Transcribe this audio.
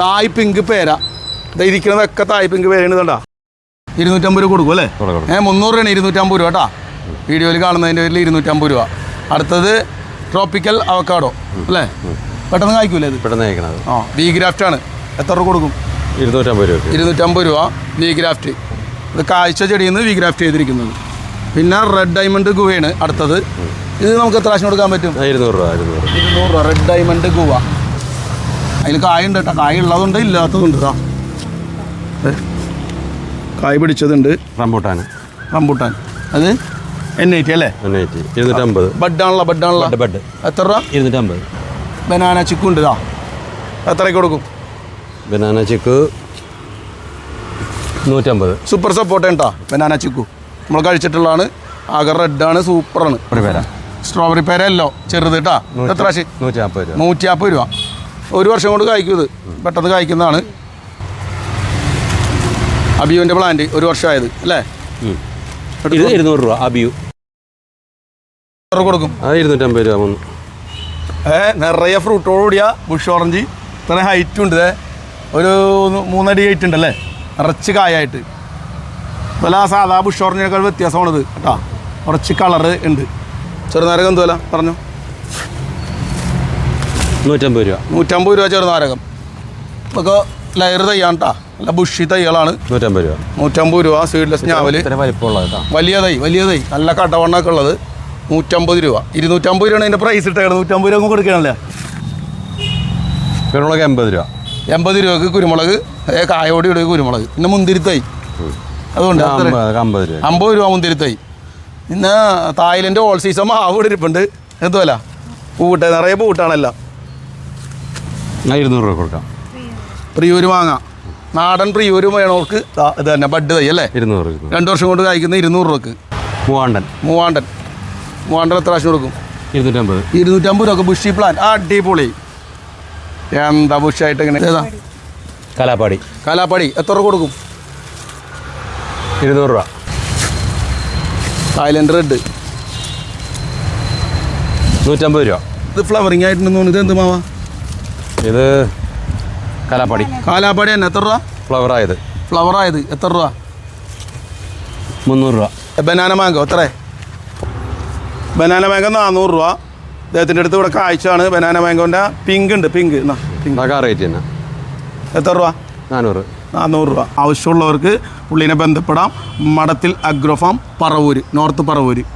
തായ് pink പേര. ഇരിക്കുന്നതൊക്കെ തായ് pink പേരയാണ് കണ്ടാ. ഇരുന്നൂറ്റമ്പത് രൂപ കൊടുക്കും അല്ലേ? ഏഹ് മുന്നൂറ് രൂപയാണ് ഇരുന്നൂറ്റമ്പത് രൂപ കേട്ടാ. വീഡിയോയിൽ കാണുന്നതിന്റെ പേരിൽ ഇരുന്നൂറ്റമ്പത് രൂപ. അടുത്തത് ട്രോപ്പിക്കൽ അവക്കാഡോ അല്ലേ? പെട്ടെന്ന് കായ്ക്കൂലേ ഇത്? പെട്ടെന്ന് കായ്ക്കണത് ആ വി ഗ്രാഫ്റ്റ് ആണ്. എത്ര രൂപ കൊടുക്കും? ഇരുന്നൂറ്റമ്പത് രൂപ ഇരുന്നൂറ്റമ്പത് രൂപ വി ഗ്രാഫ്റ്റ്. ഇത് കാഴ്ച ചെടിയിൽ നിന്ന് വി ഗ്രാഫ്റ്റ് ചെയ്തിരിക്കുന്നത്. പിന്നെ റെഡ് ഡയമണ്ട് ഗുവയാണ് അടുത്തത്. ഇത് നമുക്ക് എത്ര പ്രാവശ്യം കൊടുക്കാൻ പറ്റും? ഇരുന്നൂറ് രൂപ ഇരുന്നൂറ് രൂപ. റെഡ് ഡയമണ്ട് ഗുവ അതിൽ കായുണ്ട് കേട്ടോ. കായ ഉള്ളതുണ്ട് ഇല്ലാത്തതുണ്ട് കേട്ടോ കായ പിടിച്ചതുണ്ട്. Rambutan rambutan. അത്? എൻ ഐ ടി അല്ലേ? എൻ ഐ ടി ഇരുന്നൂറ്റമ്പത്. ബഡാണല്ലോ ബഡാണല്ലോ. ബഡ് എത്ര രൂപ? ഇരുന്നൂറ്റമ്പത്. ബനാന ചിക്കു ഉണ്ട് ഇതാ എത്രയ്ക്ക് കൊടുക്കും? ബനാന ചിക്കു നൂറ്റമ്പത്. സൂപ്പർ സപ്പോർട്ട് കേട്ടോ ബനാന ചിക്കു. നമ്മൾ കഴിച്ചിട്ടുള്ളതാണ്. ആകെ റെഡാണ് സൂപ്പറാണ്. പേര. സ്ട്രോബെറി പേരല്ലോ ചെറുത് കേട്ടോ എത്ര നൂറ്റി നാൽപ്പത് രൂപ. നൂറ്റി നാൽപ്പത് രൂപ. ഒരു വർഷം കൊണ്ട് കായ്ക്കും ഇത്. പെട്ടെന്ന് കായ്ക്കുന്നതാണ്. അബിയുവിന്റെ പ്ലാന്റ് ഒരു വർഷമായത് അല്ലേ? ഇത് ഇരുന്നൂറ് രൂപ അബിയു. കൊടുക്കും. അത് ഇരുന്നൂറ്റമ്പത് രൂപ വന്നു. ഏ നിറയെ ഫ്രൂട്ടോടുകൂടിയ ബുഷ് ഓറഞ്ച് ഇത്ര ഹൈറ്റും ഉണ്ട് ദേ. ഒരു മൂന്നടി ഹൈറ്റ് ഉണ്ടല്ലേ നിറച്ച് കായായിട്ട്. അതുപോലെ ആ സാധാ ബുഷ് ഓറഞ്ചിനേക്കാൾ വ്യത്യാസമാണിത് കേട്ടോ. കുറച്ച് കളറ് ഉണ്ട്. ചെറുനാരകം എന്തുവല്ല പറഞ്ഞു. നൂറ്റമ്പത് രൂപ. നൂറ്റമ്പത് രൂപ ചെറുനാരകം നമുക്ക് ലയർ തയ്യാണ് കേട്ടോ നല്ല ബുഷി തൈകളാണ്. നൂറ്റമ്പത് രൂപ. നൂറ്റമ്പത് രൂപ സീഡ്ലെസ് ഞാവൽ വലിയ തൈ വലിയ തൈ. നല്ല കടവണ്ണൊക്കെ ഉള്ളത്. നൂറ്റമ്പത് രൂപ. ഇരുന്നൂറ്റമ്പത് രൂപയാണ് അതിന്റെ പ്രൈസ് ഇട്ടേ നൂറ്റമ്പത് രൂപ കൊടുക്കണല്ലേ? കുരുമുളക് എൺപത് രൂപ. എൺപത് രൂപക്ക് കുരുമുളക് കായോടി ഇടുക കുരുമുളക്. പിന്നെ മുന്തിരിത്തൈ. അതുകൊണ്ട് അമ്പത് രൂപ. അമ്പത് രൂപ മുന്തിരിത്തൈ. പിന്നെ തായ്ലൻഡ് ഓൾ സീസൺ മാവ് ഇടിപ്പുണ്ട് ഇരിപ്പുണ്ട് എന്തുമല്ല പൂവിട്ട നിറയെ പൂവിട്ടാണല്ല ഇരുന്നൂറ് രൂപ കൊടുക്കാം. പ്രിയൂര് വാങ്ങാം നാടൻ പ്രിയൂര് വേണവർക്ക് ദാ ഇത് തന്നെ ബഡ് തൈ അല്ലേ? ഇരുന്നൂറ് രൂപ രണ്ട് വർഷം കൊണ്ട് കായ്ക്കുന്ന ഇരുന്നൂറ് രൂപക്ക്. മൂവാണ്ടൻ. മൂവാണ്ടൻ. മൂവാണ്ടൻ എത്ര പ്രാവശ്യം കൊടുക്കും? ഇരുന്നൂറ്റമ്പത്. ഇരുന്നൂറ്റമ്പത് രൂപ ബുഷി പ്ലാൻ. അടിപൊളി. എന്താ ബുഷായിട്ട് ഇങ്ങനെ? ഏതാ? കലാപ്പാടി. കലാപാടി എത്ര രൂപ കൊടുക്കും? ഇരുന്നൂറ് രൂപ. തായ്ലൻഡ് റെഡ് നൂറ്റമ്പത് രൂപ. ഇത് ഫ്ലവറിങ് ആയിട്ടുണ്ടെന്ന് തോന്നുന്നു. ഇത് എന്ത് മാവാ? ഇത് കലാപ്പാടി. കാലാപ്പാടി തന്നെ. എത്ര രൂപ? ഫ്ലവർ ആയത് ഫ്ലവർ ആയത് എത്ര രൂപ? മുന്നൂറ് രൂപ. ബനാന മാങ്കോ എത്ര? ബനാന മാങ്കോ നാനൂറ് രൂപ. അദ്ദേഹത്തിന്റെ അടുത്ത് ഇവിടെ കാഴ്ചയാണ്. ബനാന മാങ്കോന്റെ പിങ്ക് ഉണ്ട്. പിങ്ക് എന്നാ പിങ്ക് റേറ്റ് തന്നെ. എത്ര രൂപ? നാനൂറ്. നാനൂറ് രൂപ. ആവശ്യമുള്ളവർക്ക് പുള്ളിനെ ബന്ധപ്പെടാം. മഠത്തിൽ അഗ്രോഫാം പറവൂര്. നോർത്ത് പറവൂര്.